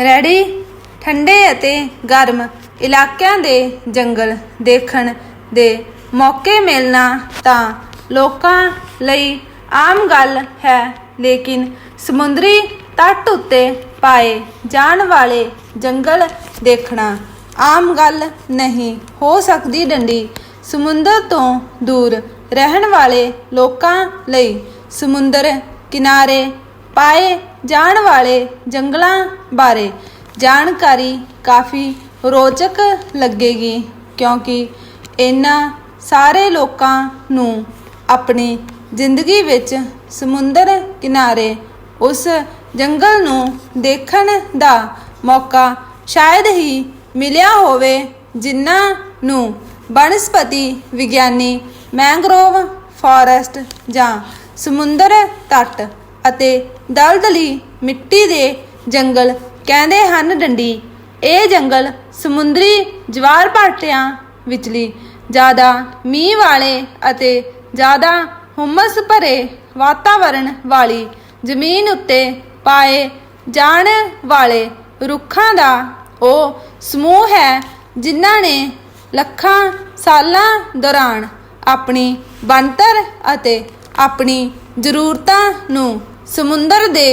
Ready? ਠੰਡੇ ਅਤੇ ਗਰਮ ਇਲਾਕਿਆਂ ਦੇ ਜੰਗਲ ਦੇਖਣ ਦੇ ਮੌਕੇ ਮਿਲਣਾ ਤਾਂ ਲੋਕਾਂ ਲਈ ਆਮ ਗੱਲ ਹੈ, ਲੇਕਿਨ ਸਮੁੰਦਰੀ ਤੱਟ ਉੱਤੇ ਪਾਏ ਜਾਣ ਵਾਲੇ ਜੰਗਲ ਦੇਖਣਾ ਆਮ ਗੱਲ ਨਹੀਂ ਹੋ ਸਕਦੀ ਡੰਡੀ। ਸਮੁੰਦਰ ਤੋਂ ਦੂਰ ਰਹਿਣ ਵਾਲੇ ਲੋਕਾਂ ਲਈ ਸਮੁੰਦਰ ਕਿਨਾਰੇ ਪਾਏ ਜਾਣ ਵਾਲੇ ਜੰਗਲਾਂ ਬਾਰੇ ਜਾਣਕਾਰੀ ਕਾਫੀ ਰੋਚਕ ਲੱਗੇਗੀ ਕਿਉਂਕਿ ਇਹਨਾਂ ਸਾਰੇ ਲੋਕਾਂ ਨੂੰ ਆਪਣੀ ਜ਼ਿੰਦਗੀ ਵਿੱਚ ਸਮੁੰਦਰ ਕਿਨਾਰੇ ਉਸ ਜੰਗਲ ਨੂੰ ਦੇਖਣ ਦਾ ਮੌਕਾ ਸ਼ਾਇਦ ਹੀ ਮਿਲਿਆ ਹੋਵੇ ਜਿਨ੍ਹਾਂ ਨੂੰ ਬਨਸਪਤੀ ਵਿਗਿਆਨੀ ਮੈਂਗਰੋਵ ਫਾਰੈਸਟ ਜਾਂ ਸਮੁੰਦਰ ਤੱਟ ਅਤੇ ਦਲਦਲੀ ਮਿੱਟੀ ਦੇ ਜੰਗਲ ਕਹਿੰਦੇ ਹਨ ਡੰਡੀ। ਇਹ ਜੰਗਲ ਸਮੁੰਦਰੀ ਜਵਾਰ ਭਾਟਿਆਂ ਵਿਚਲੀ, ਜ਼ਿਆਦਾ ਮੀਂਹ ਵਾਲੇ ਅਤੇ ਜ਼ਿਆਦਾ ਹੁਮਸ ਭਰੇ ਵਾਤਾਵਰਣ ਵਾਲੀ ਜ਼ਮੀਨ ਉੱਤੇ ਪਾਏ ਜਾਣ ਵਾਲੇ ਰੁੱਖਾਂ ਦਾ ਉਹ ਸਮੂਹ ਹੈ ਜਿਨ੍ਹਾਂ ਨੇ ਲੱਖਾਂ ਸਾਲਾਂ ਦੌਰਾਨ ਆਪਣੀ ਬਣਤਰ ਅਤੇ ਆਪਣੀ ਜ਼ਰੂਰਤਾਂ ਨੂੰ ਸਮੁੰਦਰ ਦੇ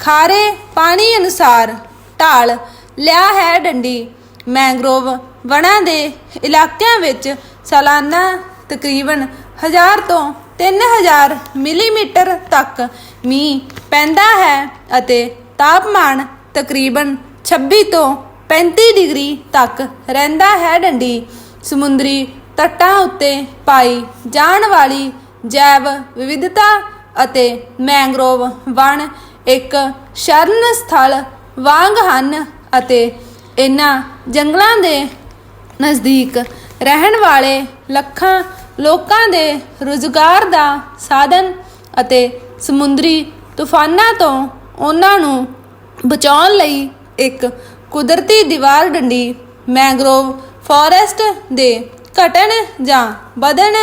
ਖਾਰੇ ਪਾਣੀ ਅਨੁਸਾਰ ਢਾਲ ਲਿਆ ਹੈ ਡੰਡੀ। ਮੈਂਗਰੋਵ ਵਣਾਂ ਦੇ ਇਲਾਕਿਆਂ ਵਿੱਚ ਸਾਲਾਨਾ ਤਕਰੀਬਨ 1000 ਤੋਂ 3000 ਮਿਲੀਮੀਟਰ ਤੱਕ ਮੀਂਹ ਪੈਂਦਾ ਹੈ ਅਤੇ ਤਾਪਮਾਨ ਤਕਰੀਬਨ 26 ਤੋਂ 35 ਡਿਗਰੀ ਤੱਕ ਰਹਿੰਦਾ ਹੈ ਡੰਡੀ। ਸਮੁੰਦਰੀ ਤੱਟਾਂ ਉੱਤੇ ਪਾਈ ਜਾਣ ਵਾਲੀ ਜੈਵ ਵਿਵਿਧਤਾ ਅਤੇ ਮੈਂਗਰੋਵ ਵਣ ਇੱਕ ਸ਼ਰਨ ਸਥਲ ਵਾਂਗ ਹਨ ਅਤੇ ਇਹਨਾਂ ਜੰਗਲਾਂ ਦੇ ਨਜ਼ਦੀਕ ਰਹਿਣ ਵਾਲੇ ਲੱਖਾਂ ਲੋਕਾਂ ਦੇ ਰੁਜ਼ਗਾਰ ਦਾ ਸਾਧਨ ਅਤੇ ਸਮੁੰਦਰੀ ਤੂਫਾਨਾਂ ਤੋਂ ਉਹਨਾਂ ਨੂੰ ਬਚਾਉਣ ਲਈ ਇੱਕ ਕੁਦਰਤੀ ਦੀਵਾਰ ਡੰਡੀ, ਮੈਂਗਰੋਵ ਫੋਰੈਸਟ ਦੇ ਘਟਣ ਜਾਂ ਵਧਣ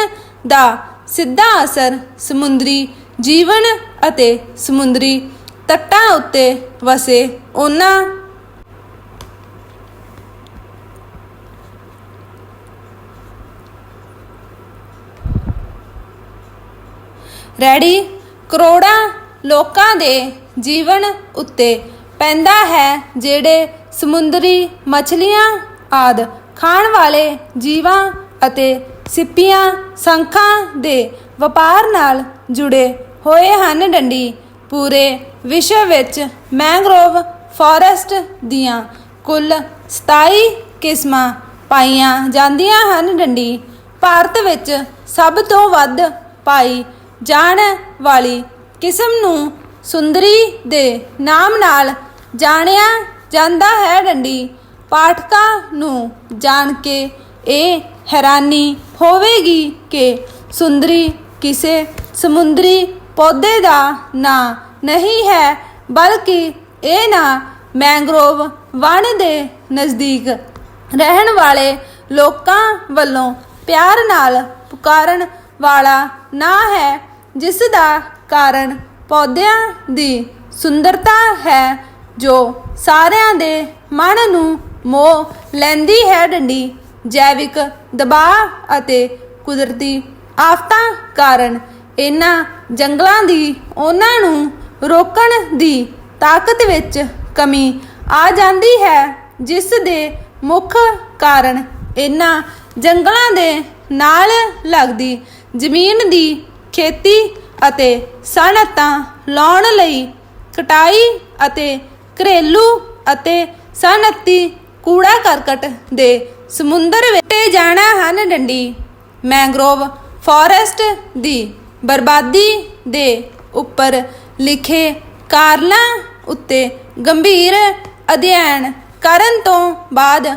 ਦਾ ਸਿੱਧਾ ਅਸਰ ਸਮੁੰਦਰੀ ਜੀਵਨ ਅਤੇ ਸਮੁੰਦਰੀ ਤੱਟਾਂ ਉੱਤੇ ਵਸੇ ਉਹਨਾਂ ਰੈਡੀ ਕਰੋੜਾਂ ਲੋਕਾਂ ਦੇ ਜੀਵਨ ਉੱਤੇ ਪੈਂਦਾ ਹੈ ਜਿਹੜੇ ਸਮੁੰਦਰੀ ਮੱਛਲੀਆਂ ਆਦ ਖਾਣ ਵਾਲੇ ਜੀਵਾਂ ਅਤੇ ਸਿੱਪੀਆਂ, ਸੰਖਾਂ ਦੇ ਵਪਾਰ ਨਾਲ ਜੁੜੇ ਹੋਏ ਹਨ ਡੰਡੀ। ਪੂਰੇ ਵਿਸ਼ਵ ਵਿੱਚ ਮੈਂਗਰੋਵ ਫੋਰੈਸਟ ਦੀਆਂ ਕੁੱਲ 27 ਕਿਸਮਾਂ ਪਾਈਆਂ ਜਾਂਦੀਆਂ ਹਨ ਡੰਡੀ। ਭਾਰਤ ਵਿੱਚ ਸਭ ਤੋਂ ਵੱਧ ਪਾਈ ਜਾਣ ਵਾਲੀ ਕਿਸਮ ਨੂੰ ਸੁੰਦਰੀ ਦੇ ਨਾਮ ਨਾਲ ਜਾਣਿਆ ਜਾਂਦਾ ਹੈ ਡੰਡੀ। ਪਾਠਕਾਂ ਨੂੰ ਜਾਣ ਕੇ ਇਹ ਹੈਰਾਨੀ ਹੋਵੇਗੀ ਕਿ ਸੁੰਦਰੀ ਕਿਸੇ ਸਮੁੰਦਰੀ ਪੌਦੇ ਦਾ ਨਾਂ ਨਹੀਂ ਹੈ, ਬਲਕਿ ਇਹ ਨਾਂ ਮੈਂਗਰੋਵ ਵਣ ਦੇ ਨਜ਼ਦੀਕ ਰਹਿਣ ਵਾਲੇ ਲੋਕਾਂ ਵੱਲੋਂ ਪਿਆਰ ਨਾਲ ਪੁਕਾਰਨ ਵਾਲਾ ਨਾਂ ਹੈ, ਜਿਸ ਦਾ ਕਾਰਨ ਪੌਦਿਆਂ ਦੀ ਸੁੰਦਰਤਾ ਹੈ, ਜੋ ਸਾਰਿਆਂ ਦੇ ਮਨ ਨੂੰ ਮੋਹ ਲੈਂਦੀ ਹੈ। ਡੰਡੀ, ਜੈਵਿਕ ਦਬਾਅ ਅਤੇ ਕੁਦਰਤੀ ਆਫਤਾਂ ਕਾਰਨ ਇਹਨਾਂ ਜੰਗਲਾਂ ਦੀ, ਉਹਨਾਂ ਨੂੰ ਰੋਕਣ ਦੀ ਤਾਕਤ ਵਿੱਚ ਕਮੀ ਆ ਜਾਂਦੀ ਹੈ, ਜਿਸ ਦੇ ਮੁੱਖ ਕਾਰਨ ਇਹਨਾਂ ਜੰਗਲਾਂ ਦੇ ਨਾਲ ਲੱਗਦੀ ਜ਼ਮੀਨ ਦੀ ਖੇਤੀ ਅਤੇ ਸਨਅਤਾਂ ਲਾਉਣ ਲਈ ਕਟਾਈ ਅਤੇ ਘਰੇਲੂ ਅਤੇ ਸਨਅਤੀ ਕੂੜਾ ਕਰਕਟ ਦੇ ਸਮੁੰਦਰ ਵਿੱਚ ਜਾਣਾ ਹਨ ਡੰਡੀ। ਮੈਂਗਰੋਵ ਫੋਰੈਸਟ ਦੀ ਬਰਬਾਦੀ ਦੇ ਉੱਪਰ ਲਿਖੇ ਕਾਰਲਾਂ ਉੱਤੇ ਗੰਭੀਰ ਅਧਿਐਨ ਕਰਨ ਤੋਂ ਬਾਅਦ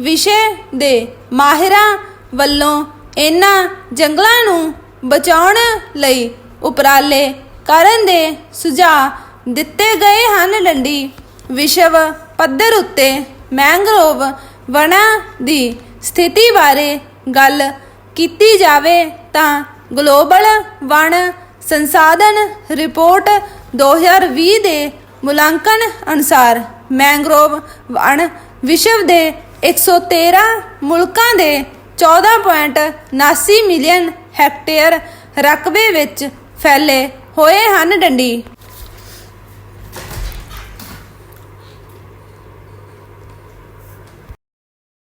ਵਿਸ਼ੇ ਦੇ ਮਾਹਿਰਾਂ ਵੱਲੋਂ ਇਹਨਾਂ ਜੰਗਲਾਂ ਨੂੰ ਬਚਾਉਣ ਲਈ ਉਪਰਾਲੇ ਕਰਨ ਦੇ ਸੁਝਾਅ ਦਿੱਤੇ ਗਏ ਹਨ। ਡੰਡੀ ਵਿਸ਼ਵ ਪੱਧਰ ਉੱਤੇ ਮੈਂਗਰੋਵ ਵਣਾਂ ਦੀ ਸਥਿਤੀ ਬਾਰੇ ਗੱਲ ਕੀਤੀ ਜਾਵੇ ਤਾਂ ਗਲੋਬਲ ਵਣ ਸੰਸਾਧਨ ਰਿਪੋਰਟ 2020 ਦੇ ਮੁਲਾਂਕਣ ਅਨੁਸਾਰ ਮੈਂਗਰੋਵ ਵਣ ਵਿਸ਼ਵ ਦੇ 113 ਮੁਲਕਾਂ ਦੇ 14.79 ਮਿਲੀਅਨ ਹੈਕਟੇਅਰ ਰਕਬੇ ਵਿੱਚ ਫੈਲੇ ਹੋਏ ਹਨ ਡੰਡੀ।